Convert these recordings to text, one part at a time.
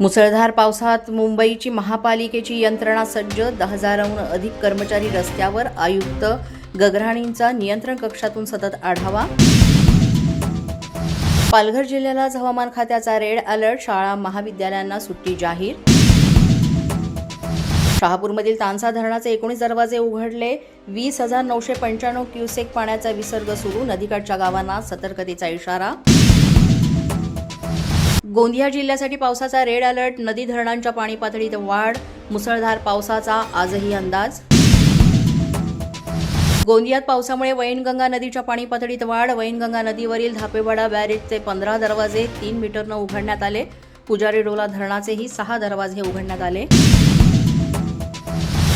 मुसळधार पावसात मुंबईची महापालिकेची यंत्रणा सज्ज दहा हजाराहून अधिक कर्मचारी रस्त्यावर आयुक्त गगराणींचा नियंत्रण कक्षातून सतत आढावा. पालघर जिल्ह्यालाच हवामान खात्याचा रेड अलर्ट शाळा महाविद्यालयांना सुट्टी जाहीर. शहापूरमधील तानसा धरणाचे एकोणीस दरवाजे उघडले. वीस हजार नऊशे पंच्याण्णव क्युसेक पाण्याचा विसर्ग सुरू नदीकाठच्या गावांना सतर्कतेचा इशारा. गोंदिया जिल्ह्यासाठी पावसाचा रेड अलर्ट नदी धरणांच्या पाणी पातळीत वाढ मुसळधार पावसाचा आजही अंदाज. गोंदियात पावसामुळे वैनगंगा नदीच्या पाणी पातळीत वाढ वैनगंगा नदीवरील धापेवाडा बॅरेजचे पंधरा दरवाजे तीन मीटरनं उघडण्यात आले. पुजारी डोला धरणाचेही सहा दरवाजे उघडण्यात आले.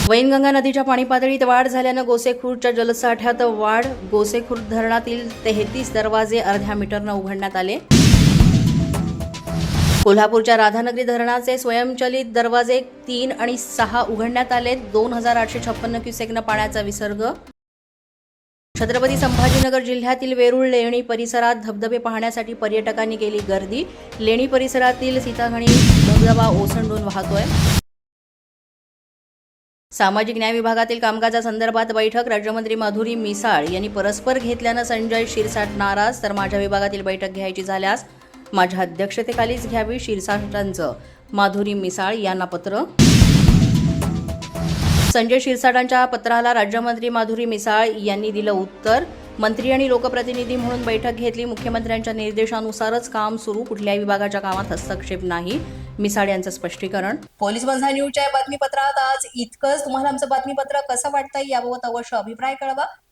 वैनगंगा नदीच्या पाणी पातळीत वाढ झाल्यानं गोसेखुर्दच्या जलसाठ्यात वाढ गोसेखुर्द धरणातील तेहतीस दरवाजे अर्ध्या मीटरनं उघडण्यात आले. कोल्हापूरच्या राधानगरी धरणाचे स्वयंचलित दरवाजे तीन आणि सहा उघडण्यात आले दोन हजार आठशे छप्पन्न क्युसेकनं पाण्याचा विसर्ग. छत्रपती संभाजीनगर जिल्ह्यातील वेरूळ लेणी परिसरात धबधबे पाहण्यासाठी पर्यटकांनी केली गर्दी. लेणी परिसरातील सीताघणी धबधबा ओसंडून वाहतोय. सामाजिक न्याय विभागातील कामकाजासंदर्भात बैठक. राज्यमंत्री माधुरी मिसाळ यांनी परस्पर घेतल्यानं संजय शिरसाट नाराज तर माझ्या विभागातील बैठक घ्यायची झाल्यास माझ्या अध्यक्षतेखालीच घ्यावी शिरसाटांचं. माधुरी मिसाळ यांना पत्र. संजय शिरसाटांच्या पत्राला राज्यमंत्री माधुरी मिसाळ यांनी दिलं उत्तर. मंत्री आणि लोकप्रतिनिधी म्हणून बैठक घेतली. मुख्यमंत्र्यांच्या निर्देशानुसारच काम सुरू. कुठल्याही विभागाच्या कामात हस्तक्षेप नाही. मिसाळ यांचं स्पष्टीकरण. पोलीस बंधा न्यूजच्या बातमीपत्रात आज इतकंच. तुम्हाला आमचं बातमीपत्र कसं वाटतंय याबाबत अवश्य अभिप्राय कळवा.